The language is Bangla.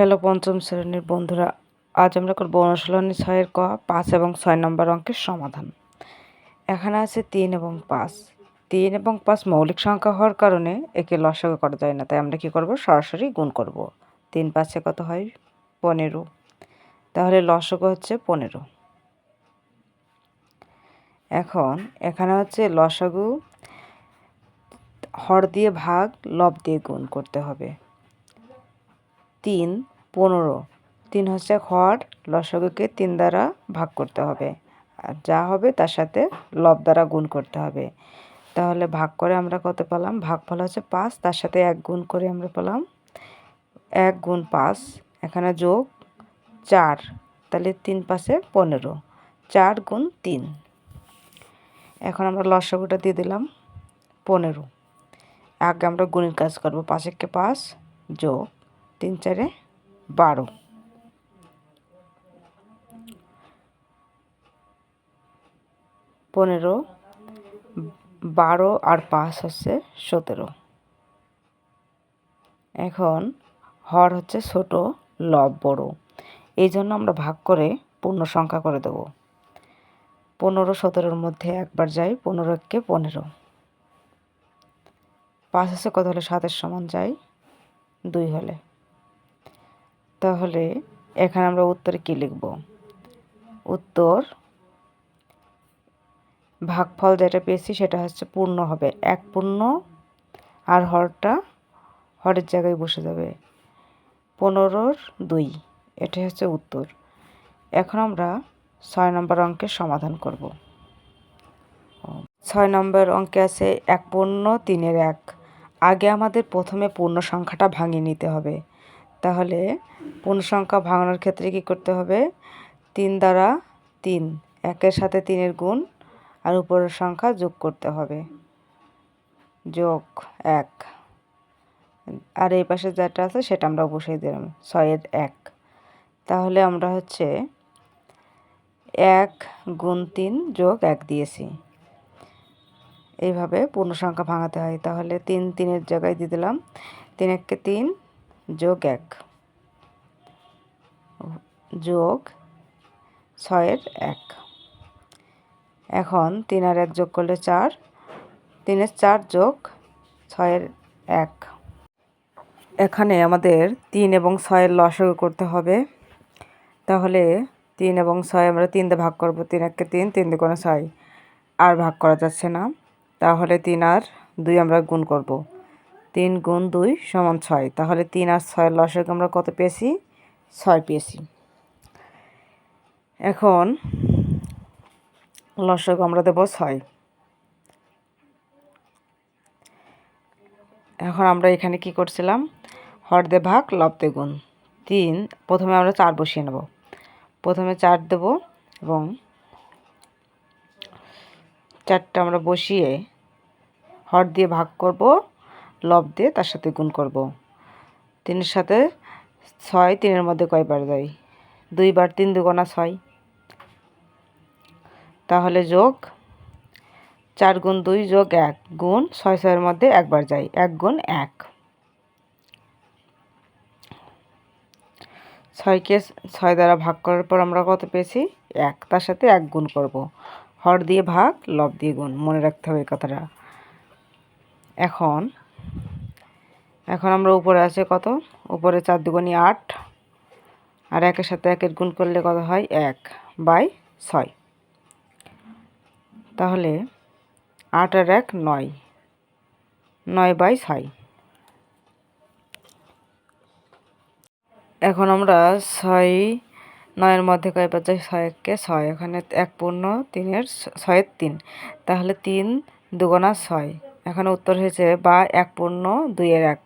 হ্যালো পঞ্চম শ্রেণির বন্ধুরা, আজ আমরা করব অনুশীলনী ছয়ের ক, পাঁচ এবং ছয় নম্বর অঙ্কের সমাধান। এখানে আছে তিন এবং পাঁচ। তিন এবং পাঁচ মৌলিক সংখ্যা হওয়ার কারণে একে লসাগু করা যায় না, তাই আমরা কি করব? সরাসরি গুণ করব। তিন পাঁচে কত হয়? পনেরো। তাহলে লসাগু হচ্ছে পনেরো। এখন এখানে হচ্ছে লসাগু হর দিয়ে ভাগ, লব দিয়ে গুণ করতে হবে। তিন, পনেরো। তিন হচ্ছে হর লসাগুকে তিন দ্বারা ভাগ করতে হবে। আর যা হবে তার সাথে লব দ্বারা গুণ করতে হবে। তাহলে ভাগ করে আমরা কত পেলাম? ভাগ ফল হচ্ছে পাঁচ, তার সাথে এক গুণ করে আমরা পেলাম এক গুণ পাঁচ, এখানে যোগ চার, তাহলে তিন পাশে পনেরো। চার গুণ তিন। এখন আমরা লসাগুটা দিয়ে দিলাম পনেরো। আগে আমরা গুণের কাজ করব। পাঁচেককে পাঁচ যোগ তিন, চারে বারো। পনেরো, বারো আর পাঁচ হচ্ছে সতেরো। এখন হর হচ্ছে ছোট, লব বড়। এই জন্য আমরা ভাগ করে পূর্ণ সংখ্যা করে দেব। পনেরো, সতেরোর মধ্যে একবার যাই পনেরো এককে পনেরো। পাঁচ হচ্ছে কত হলে? সাতের সমান যাই দুই হলে। তাহলে এখানে আমরা উত্তরে কী লিখব? উত্তর ভাগফল যেটা পেয়েছি সেটা হচ্ছে পূর্ণ হবে। এক পূর্ণ আর হরটা হরের জায়গায় বসে যাবে। পনেরোর দুই, এটাই হচ্ছে উত্তর। এখন আমরা ছয় নম্বর অঙ্কের সমাধান করব। ছয় নম্বর অঙ্কে আছে এক পূর্ণ, তিনের এক। আগে আমাদের প্রথমে পূর্ণ সংখ্যাটা ভাঙিয়ে নিতে হবে। তাহলে পূর্ণ সংখ্যা ভাঙানোর ক্ষেত্রে কী করতে হবে? তিন দ্বারা তিন, একের সাথে তিনের গুণ, আর উপরের সংখ্যা যোগ করতে হবে। যোগ এক। আর এই পাশে যেটা আছে সেটা আমরা বসিয়ে দিলাম, ছয়ের এক। তাহলে আমরা হচ্ছে এক গুণ তিন যোগ এক দিয়েছি। এইভাবে পূর্ণ সংখ্যা ভাঙাতে হয়। তাহলে তিন তিনের জায়গায় দিয়ে দিলাম, তিন এককে তিন যোগ এক। যোগ ছয়ের এক। এখন তিন আর এক যোগ করলে চার। তিনের চার যোগ ছয়ের এক। এখানে আমাদের তিন এবং ছয়ের লসক করতে হবে। তাহলে তিন এবং ছয় আমরা তিন দিয়ে ভাগ করব। তিন এককে তিন তিন কোনো ছয়। আর ভাগ করা যাচ্ছে না। তাহলে তিন আর দুই আমরা গুণ করব। তিন গুণ দুই সমান ছয়। তাহলে তিন আর ছয়ের লসক আমরা কত পেয়েছি? ছয় পেয়েছি। এখন লসক আমরা দেবো ছয়। এখন আমরা এখানে কি করছিলাম? হরদে ভাগ লবদে গুণ। তিন, প্রথমে আমরা চার বসিয়ে নেব। প্রথমে চার দেব এবং চারটা আমরা বসিয়ে হর দিয়ে ভাগ করব। লব দিয়ে তার সাথে গুণ করব। তিনের সাথে ছয়, তিনের মধ্যে কয়বার যায়? দুইবার তিন দুগোনা ছয়। তাহলে যোগ চার গুণ দুই যোগ এক গুণ ছয়, ছয়ের মধ্যে একবার যাই এক গুণ এক। ছয়কে ছয় দ্বারা ভাগ করার পর আমরা কত পেয়েছি? এক। তার সাথে এক গুণ করব। হর দিয়ে ভাগ, লব দিয়ে গুণ। মনে রাখতে হবে কথাটা। এখন এখন আমরা উপরে আছে কত? উপরে চার দুগুণি আট। আর একের সাথে একের গুণ করলে কত হয়? এক বাই ছয়। তাহলে আট আর এক নয়। নয় বাই ছয়। এখন আমরা ছয়, নয়ের মধ্যে কয় পাচ্ছি? ছয় এককে ছয়। এখানে এক পূর্ণ, তিনের ছয়ের তিন। তাহলে তিন দুগোনা ছয়। এখানে উত্তর হয়েছে বা এক পূর্ণ, দুইয়ের এক।